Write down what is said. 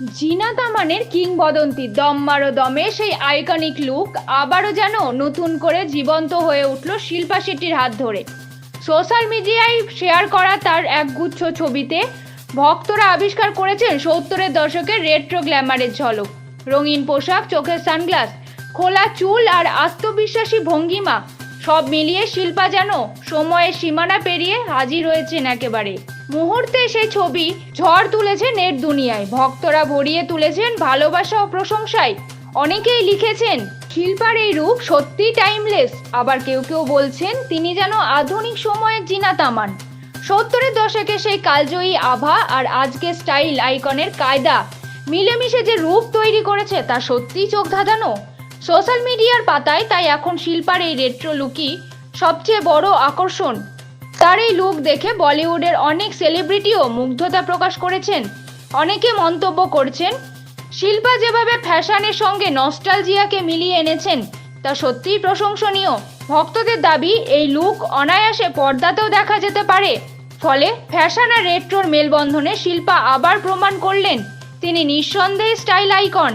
জিনা তামানের কিংবদন্তি দম মারো দমে সেই আইকনিক লুক আবারও যেন নতুন করে জীবন্ত হয়ে উঠল শিল্পা শেট্টির হাত ধরে। সোশ্যাল মিডিয়ায় শেয়ার করা তার একগুচ্ছ ছবিতে ভক্তরা আবিষ্কার করেছেন সত্তরের দশকের রেট্রো গ্ল্যামারের ঝলক। রঙিন পোশাক, চোখের সানগ্লাস, খোলা চুল আর আত্মবিশ্বাসী ভঙ্গিমা সব মিলিয়ে শিল্পা যেন সময়ের সীমানা পেরিয়ে হাজির হয়েছেন একেবারে। মুহূর্তে সেই ছবি ঝড় তুলেছে নেট দুনিয়ায়। ভক্তরা ভরিয়ে তুলেছেন ভালোবাসা ও প্রশংসায়। অনেকেই লিখেছেন, শিল্পার এই রূপ সত্যি টাইমলেস আবার কেউ কেউ বলছেন, তিনি যেন আধুনিক সময়ের জিনা তামান সত্তরের দশকে সেই কালজয়ী আভা আর আজকে স্টাইল আইকনের কায়দা, মিলেমিশে যে রূপ তৈরি করেছে তা সত্যিই চোখ ধাঁধানো? সোশ্যাল মিডিয়ার পাতায় তাই এখন শিল্পার এই রেট্রো লুকই সবচেয়ে বড় আকর্ষণ। তার এই লুক দেখে বলিউডের অনেক সেলিব্রিটিও মুগ্ধতা প্রকাশ করেছেন। অনেকে মন্তব্য করছেন, শিল্পা যেভাবে ফ্যাশনের সঙ্গে নস্টালজিয়াকে মিলিয়ে এনেছেন, তা সত্যিই প্রশংসনীয়। ভক্তদের দাবি, এই লুক অনায়াসে পর্দাতেও দেখা যেতে পারে। ফলে ফ্যাশন আর রেট্রোর মেলবন্ধনে শিল্পা আবার প্রমাণ করলেন। তিনি নিঃসন্দেহে স্টাইল আইকন